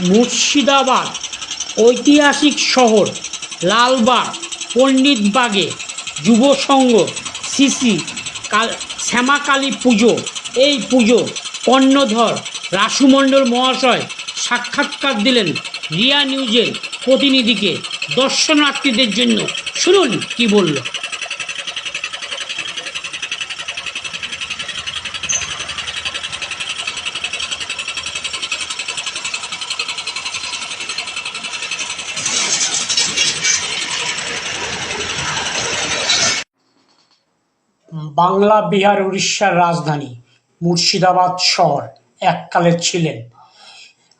মুর্শিদাবাদ, ঐতিহাসিক শহর, লালবাগ, পণ্ডিতবাগে যুব সংঘ সিসি, কাল, শ্যামাকালী পুজো, এই পুজো, কর্ণধর, রাসুমণ্ডল মহাশয় সাক্ষাৎকার দিলেন রিয়া নিউজের প্রতিনিধিকে, দর্শনার্থীদের জন্য। শুনুন কি বলল। বাংলা, বিহার, উড়িষ্যার রাজধানী, মুর্শিদাবাদ শহর এককালে ছিলেন।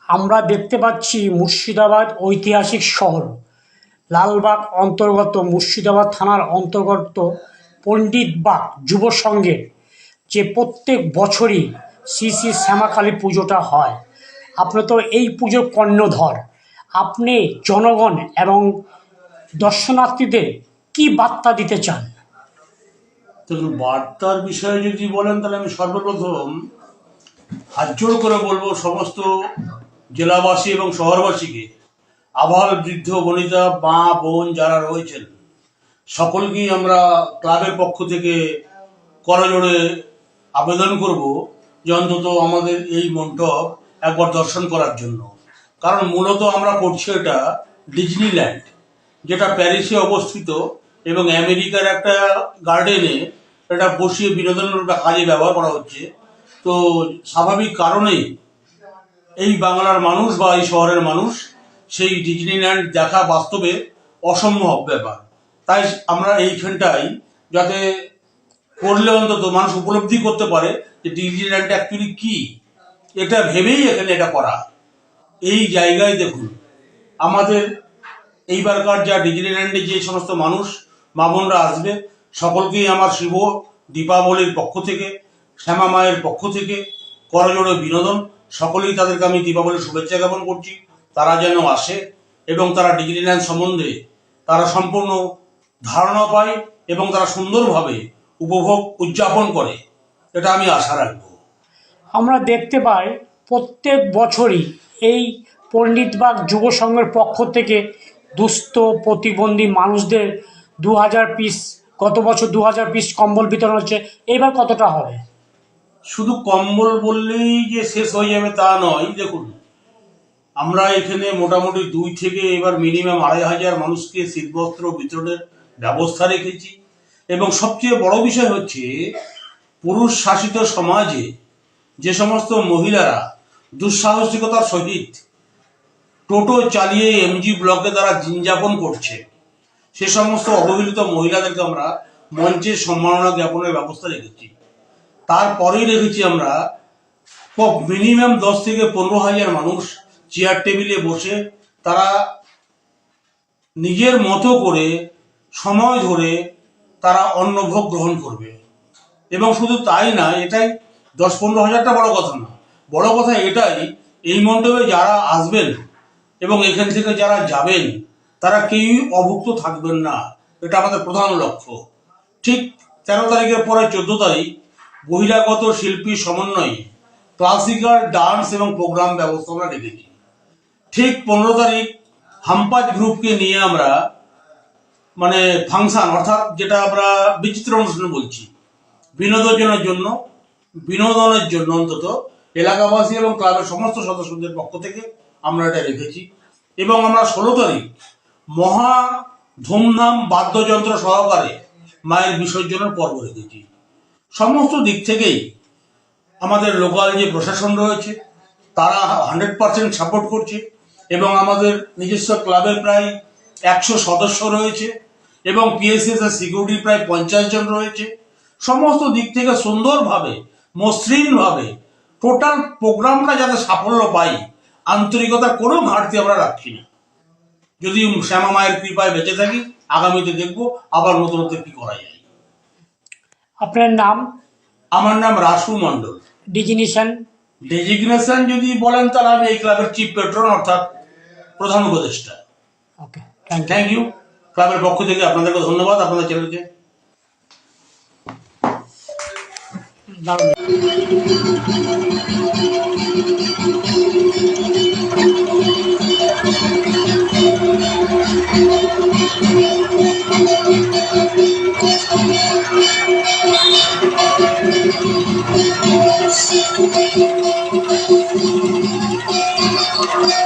আমরা দেখতে পাচ্ছি মুর্শিদাবাদ ঐতিহাসিক শহর। লালবাগ অন্তর্গত মুর্শিদাবাদ থানার অন্তর্গত পণ্ডিতবাগ যুব সংঘের যে প্রত্যেক বছরই শ্রী শ্রী শ্যামাকালী পুজোটা হয়। আপনি তো এই পুজোর কর্ণধর। আপনি জনগণ এবং দর্শনার্থীদের কি বার্তা দিতে চান? দেখুন বার্তার বিষয়ে যদি বলেন, তাহলে আমি সর্বপ্রথম হাত জোড় করে বলব সমস্ত জেলাবাসী এবং শহরবাসীকে, আবাল, বৃদ্ধ, বনিতা, মা, বোন যারা রয়েছেন, সকলকেই আমরা ক্লাবের পক্ষ থেকে করজোড়ে আবেদন করব যে অন্তত আমাদের এই মণ্ডপ একবার দর্শন করার জন্য। কারণ মূলত আমরা করছি এটা ডিজনিল্যান্ড, যেটা প্যারিসে অবস্থিত এবং আমেরিকার একটা গার্ডেনে এটা বসিয়ে বিনোদনের কাজে ব্যবহার করা হচ্ছে। তো স্বাভাবিক কারণেই এই বাংলার মানুষ বা এই শহরের মানুষ সেই ডিজনিল্যান্ড দেখা বাস্তবে অসম্ভব ব্যাপার। তাই আমরা এইখানটাই যাতে করলে অন্তত মানুষ উপলব্ধি করতে পারে যে ডিজনিল্যান্ড অ্যাকচুয়ালি কি। এটা ভেবেই এখানে এটা করা। এই জায়গায় দেখুন, আমাদের এইবারকার যা ডিজনিল্যান্ডে যে সমস্ত মানুষ, মা বোনরা আসবে সকলকেই আমার শিব দীপাবলির পক্ষ থেকে, শ্যামা মায়ের পক্ষ থেকে করজোড়ে বিনোদন। সকলেই তাদেরকে আমি দীপাবলির শুভেচ্ছা জ্ঞাপন করছি। তারা যেন আসে এবং তারা ডিজনিল্যান্ড সম্বন্ধে তারা সম্পূর্ণ ধারণা পায় এবং তারা সুন্দরভাবে উপভোগ উদযাপন করে। এটা আমি আশা রাখব। আমরা দেখতে পাই প্রত্যেক বছরই এই পণ্ডিতবাগ যুব সংঘের পক্ষ থেকে দুস্থ প্রতিবন্ধী মানুষদের দু হাজার পিস গত বছর দু হাজার পিস কম্বল বিতরণ হচ্ছে এবার কতটা হবে? শুধু কম্বল বললেই যে শেষ হয়ে যাবে তা নয়, দেখুন। আমরা এখানে মোটামুটি দুই থেকে এবার মিনিমাম আড়াই হাজার মানুষকে শীতবস্ত্র বিতরণের ব্যবস্থা রেখেছি। এবং সবচেয়ে বড় বিষয় হচ্ছে, পুরুষ শাসিত সমাজে যে সমস্ত মহিলারা দুঃসাহসিকতার সহিত টোটো চালিয়ে এমজি ব্লকে তারা দিনযাপন করছে সে সমস্ত অবহেলিত মহিলাদেরকে আমরা মঞ্চে সম্মাননা জ্ঞাপনের ব্যবস্থা রেখেছি। তারপরেই রেখেছি আমরা মিনিমাম দশ থেকে পনেরো হাজার মানুষ চেয়ার টেবিলে বসে তারা নিজের মতো করে সময় ধরে তারা অন্নভোগ গ্রহণ করবে। এবং শুধু তাই না, এটাই দশ পনেরো হাজারটা বড় কথা না। বড় কথা এটাই, এই মণ্ডপে যারা আসবেন এবং এখান থেকে যারা যাবেন তারা কেউই অভুক্ত থাকবেন না। এটা আমাদের প্রধান লক্ষ্য। ঠিক তেরো তারিখের পরে চোদ্দ তারিখ বহিরাগত শিল্পী সমন্বয়ে ক্লাসিক্যাল, ডান্স এবং প্রোগ্রাম ব্যবস্থা আমরা রেখেছি ঠিক পনেরো তারিখ হাম্পাজ গ্রুপকে নিয়ে আমরা মানে ফাংশন অর্থাৎ যেটা আমরা বিচিত্র অনুষ্ঠান বলছি, বিনোদনের জন্য বিনোদনের জন্য অন্তত এলাকাবাসী এবং ক্লাবের সমস্ত সদস্যদের পক্ষ থেকে আমরা এটা রেখেছি। এবং আমরা ষোলো তারিখ মহা ধুমধাম বাদ্যযন্ত্র সহকারে মায়ের বিসর্জনের পর্ব রেখেছি। সমস্ত দিক থেকেই আমাদের লোকাল যে প্রশাসন রয়েছে, তারা হান্ড্রেড পার্সেন্ট সাপোর্ট করছে এবং আমাদের নিজস্ব ক্লাবের প্রায় একশো সদস্য রয়েছে এবং পিএসএস এর সিকিউরিটি প্রায় পঞ্চাশ জন রয়েছে। সমস্ত দিক থেকে সুন্দরভাবে, মসৃণভাবে টোটাল প্রোগ্রামটা যাতে সাফল্য পাই, আন্তরিকতার কোনো ঘাটতি আমরা রাখছি না। যদি শ্যামা মায়ের কৃপায় বেঁচে থাকি আগামীতে দেখব আবার নতুনত্ব কি করা যায়। আপনার নাম? আমার নাম রাসু মণ্ডল। ডিজিনিশন ডেজিগনেশন যদি বলেন তাহলে আমি এই ক্লাবের চিফ পেট্রন অর্থাৎ প্রধান উপদেষ্টা। Okay thank you thank you ক্লাবের পক্ষ থেকে আপনাদেরকে ধন্যবাদ আপনাদের চ্যানেলকে দারুণ।